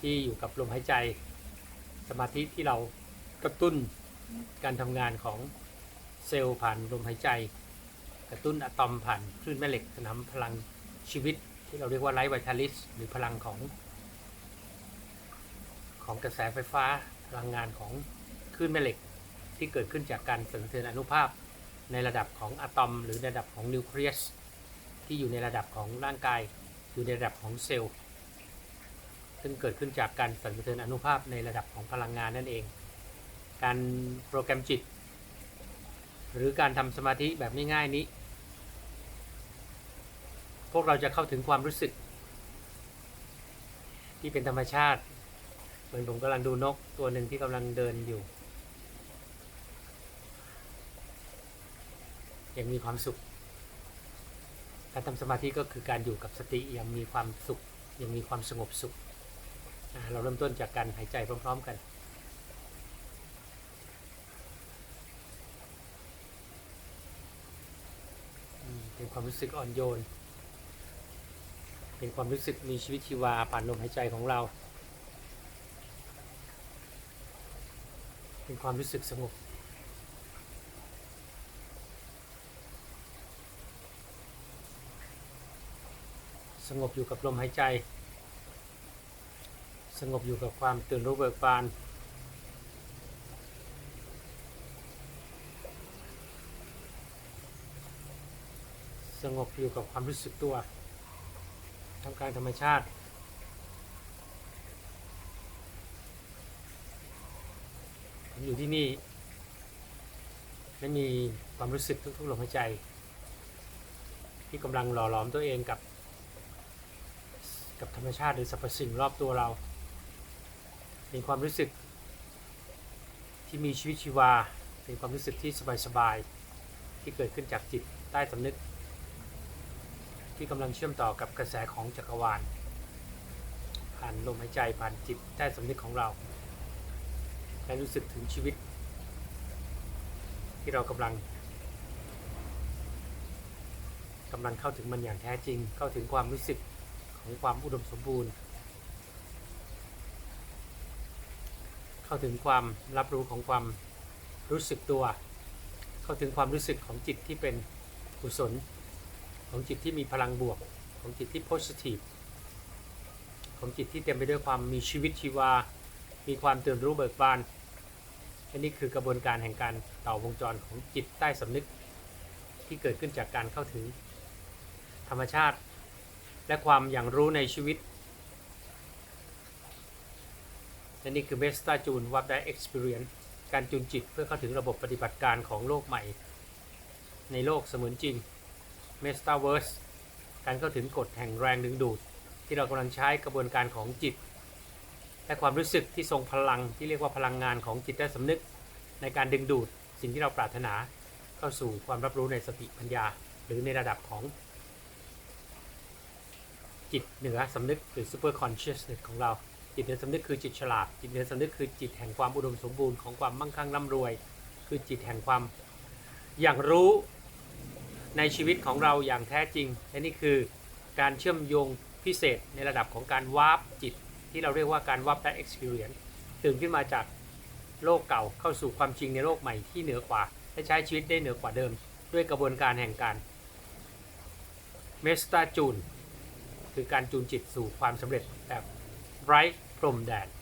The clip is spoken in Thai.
ที่อยู่กับลมหายใจ สมาธิที่เรากระตุ้นการทำงานของเซลล์ผ่านลมหายใจ กระตุ้นอะตอมผ่านคลื่นแม่เหล็กสนามพลังชีวิตที่เราเรียกว่าไลท์ไวทาลิสหรือพลังของ ของกระแสไฟฟ้าพลังงานของคลื่นแม่เหล็กที่เกิดขึ้นจากการสั่นสะเทือนอนุภาพในระดับของอะตอม หรือในระดับของนิวเคลียสที่อยู่ในระดับของร่างกาย อยู่ในระดับของเซลล์ ซึ่งเกิดขึ้นจากการสั่นสะเทือนอนุภาพในระดับของพลังงานนั่นเอง การโปรแกรมจิต หรือการทำสมาธิแบบง่ายๆนี้ พวกเราจะเข้าถึงความรู้สึก ที่เป็นธรรมชาติเหมือนผมกำลังดูนกตัวหนึ่งที่กำลังเดินอยู่ยังมีความสุข การทำสมาธิก็คือการอยู่กับสติยังมีความสุขยังมีความสงบสุข เราเริ่มต้นจากการหายใจพร้อม ๆ กัน เป็นความรู้สึกอ่อนโยน เป็นความรู้สึกมีชีวิตชีวาผ่านลมหายใจของเรา เป็นความรู้สึกสงบสงบอยู่กับลมหายใจ สงบอยู่กับความตื่นรู้เบิกบานสงบอยู่กับความรู้สึกตัวทำการธรรมชาติ ผมอยู่ที่นี่ ไม่มีความรู้สึกทุกๆลมหายใจ ที่กำลังหล่อหลอมตัวเองกับ กับธรรมชาติหรือสรรพสิ่งรอบตัวเรา เป็นความรู้สึกที่มีชีวิตชีวา เป็นความรู้สึกที่สบายๆที่เกิดขึ้นจากจิตใต้สำนึก ที่กำลังเชื่อมต่อกับกระแสของจักรวาล ผ่านลมหายใจผ่านจิตใต้สำนึกของเราและรู้สึกถึงชีวิต ที่เรากำลังกำลังเข้าถึงมันอย่างแท้จริง เข้าถึงความรู้สึกของความอุดมสมบูรณ์ เข้าถึงความรับรู้ของความรู้สึกตัว เข้าถึงความรู้สึกของจิตที่เป็นกุศล ของจิตที่มีพลังบวก ของจิตที่ positive ของจิตที่เต็มไปด้วยความมีชีวิตชีวา มีความตื่นรู้เบิกบานอันนี้คือกระบวนการแห่งการต่อวงจรของจิตใต้สำนึกที่เกิดขึ้นจากการเข้าถึงธรรมชาติ และความอย่างรู้ในชีวิต และนี่คือเมสตาจูนวับได้ experience การจูนจิตเพื่อเข้าถึงระบบปฏิบัติการของโลกใหม่ ในโลกเสมือนจริงเมสตาเวิร์สการเข้าถึงกฎแห่งแรงดึงดูด ที่เรากำลังใช้กระบวนการของจิต และความรู้สึกที่ทรงพลังที่เรียกว่าพลังงานของจิตใต้สำนึก ในการดึงดูดสิ่งที่เราปรารถนาเข้าสู่ความรับรู้ในสติปัญญา หรือในระดับของจิตเหนือสำนึกหรือ super consciousness ของเรา จิตเหนือสำนึกคือจิตฉลาด จิตเหนือสำนึกคือจิตแห่งความอุดมสมบูรณ์ของความมั่งคั่งร่ำรวย คือจิตแห่งความอย่างรู้ในชีวิตของเราอย่างแท้จริง และนี่คือการเชื่อมโยงพิเศษในระดับของการวาร์ปจิต ที่เราเรียกว่าการวาร์ปได้ experience ตื่นขึ้นมาจากโลกเก่าเข้าสู่ความจริงในโลกใหม่ที่เหนือกว่า และใช้ชีวิตได้เหนือกว่าเดิม ด้วยกระบวนการแห่งการเมสตาจูน คือการจูนจิตสู่ความสำเร็จแบบ ไร้พรมแดน